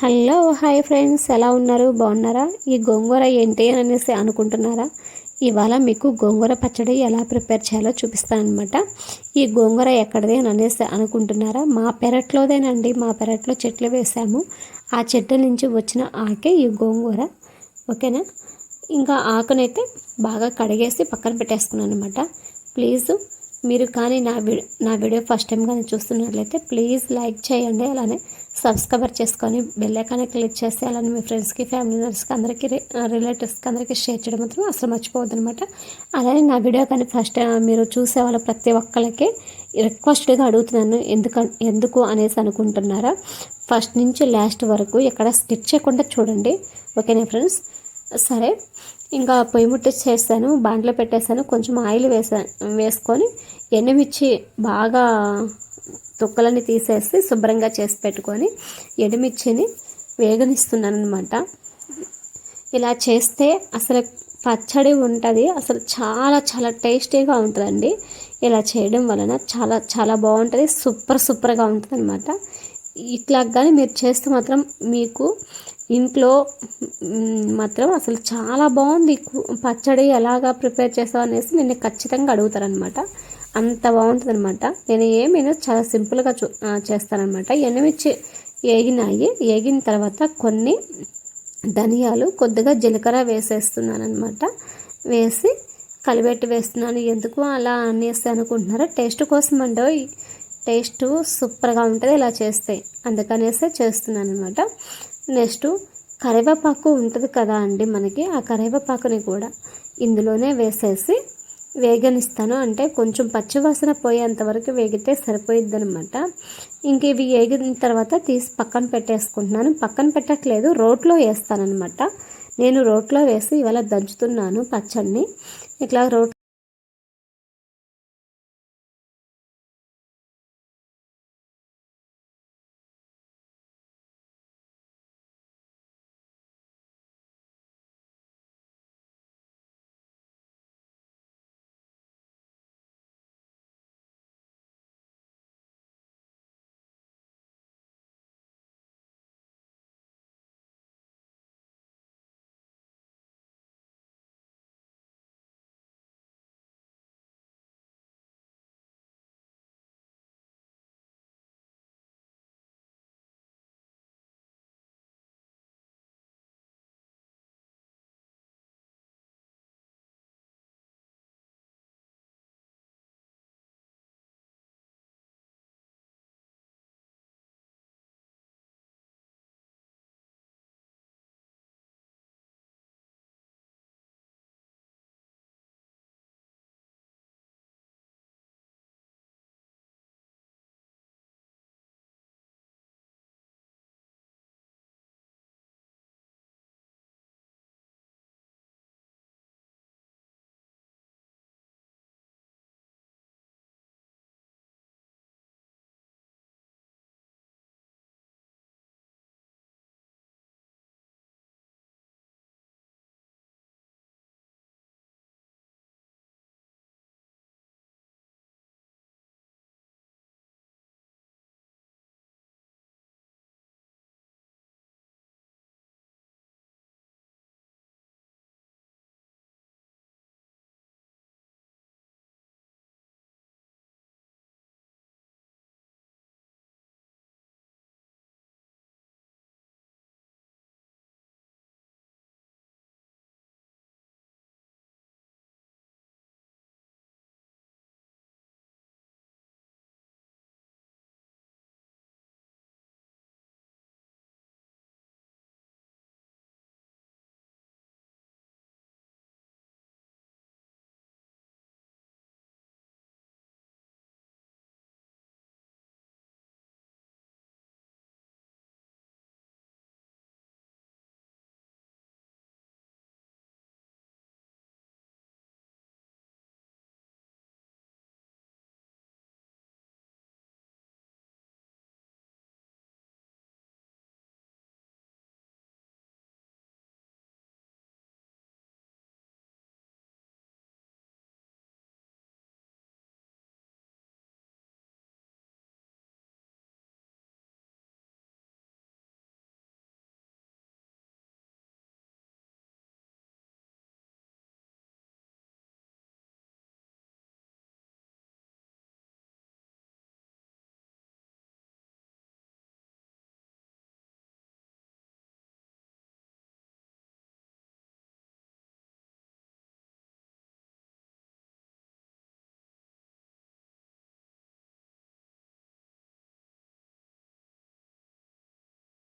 Hello hi friends. ఎలా ఉన్నారు? బాగున్నారా? ఈ గోంగూర ఏంటి అని అనేసి అనుకుంటున్నారా? ఇవాళ మీకు గోంగూర పచ్చడి ఎలా ప్రిపేర్ చేయాలో చూపిస్తాను అనమాట ఈ గోంగూర ఎక్కడిది అని అనేసి అనుకుంటున్నారా? మా పెరట్లోదేనండి. మా పెరట్లో చెట్లు వేసాము. ఆ చెట్టు నుంచి వచ్చిన ఆకే ఈ గోంగూర. ఓకేనా? ఇంకా ఆకునైతే బాగా కడిగేసి పక్కన పెట్టేసుకున్నాను అనమాట ప్లీజ్ మీరు కానీ నా వీడియో నా వీడియో ఫస్ట్ టైం కానీ చూస్తున్నట్లయితే ప్లీజ్ లైక్ చేయండి. అలానే సబ్స్క్రైబర్ చేసుకొని బెల్ ఐకాన్ క్లిక్ చేస్తే అలానే మీ ఫ్రెండ్స్కి ఫ్యామిలీ మెంబర్స్కి అందరికీ రిలేటివ్స్కి అందరికీ షేర్ చేయడం మాత్రం అసలు మర్చిపోవద్దు అనమాట అలానే నా వీడియో కానీ ఫస్ట్ మీరు చూసే వాళ్ళ ప్రతి ఒక్కరికి రిక్వెస్ట్గా అడుగుతున్నాను ఎందుకు ఎందుకు అనేసి అనుకుంటున్నారా? ఫస్ట్ నుంచి లాస్ట్ వరకు ఎక్కడ స్కిప్ చేయకుండా చూడండి. ఓకేనా ఫ్రెండ్స్ సరే. ఇంకా పొయ్యి ముట్టి చేస్తాను బాండ్లో పెట్టేశాను కొంచెం ఆయిల్ వేసా వేసుకొని ఎండుమిర్చి బాగా తొక్కలని తీసేసి శుభ్రంగా చేసి పెట్టుకొని ఎండుమిర్చిని వేగనిస్తున్నాను అనమాట ఇలా చేస్తే అసలు పచ్చడి ఉంటుంది అసలు చాలా చాలా టేస్టీగా ఉంటుందండి. ఇలా చేయడం వలన చాలా చాలా బాగుంటుంది సూపర్ సూపర్గా ఉంటుంది అనమాట ఇట్లా కానీ మీరు చేస్తే మాత్రం మీకు ఇంట్లో మాత్రం అసలు చాలా బాగుంది. పచ్చడి ఎలాగా ప్రిపేర్ చేస్తావు అనేసి నేను ఖచ్చితంగా అడుగుతారనమాట అంత బాగుంటుంది అనమాట నేను ఏమైనా చాలా సింపుల్గా చూ చేస్తానమాట ఎనిమిచ్చి ఏగినాయి. ఏగిన తర్వాత కొన్ని ధనియాలు కొద్దిగా జీలకర్ర వేసేస్తున్నాను అనమాట వేసి కలిపెట్టి వేస్తున్నాను. ఎందుకు అలా అనేసి అనుకుంటున్నారా టేస్ట్ కోసం అండో టేస్ట్ సూపర్గా ఉంటుంది ఇలా చేస్తే. అందుకనేసే చేస్తున్నాను అనమాట నెక్స్ట్ కరివేపాకు ఉంటుంది కదా అండి మనకి ఆ కరివేపాకుని కూడా ఇందులోనే వేసేసి వేగనిస్తాను. అంటే కొంచెం పచ్చివాసన పోయేంత వరకు వేగితే సరిపోయిద్ది అనమాట ఇంక ఇవి వేగిన తర్వాత తీసి పక్కన పెట్టేసుకుంటున్నాను. పక్కన పెట్టట్లేదు రోట్లో వేస్తానమాట నేను రోట్లో వేసి ఇవాళ దంచుతున్నాను పచ్చడిని. ఇట్లా రోట్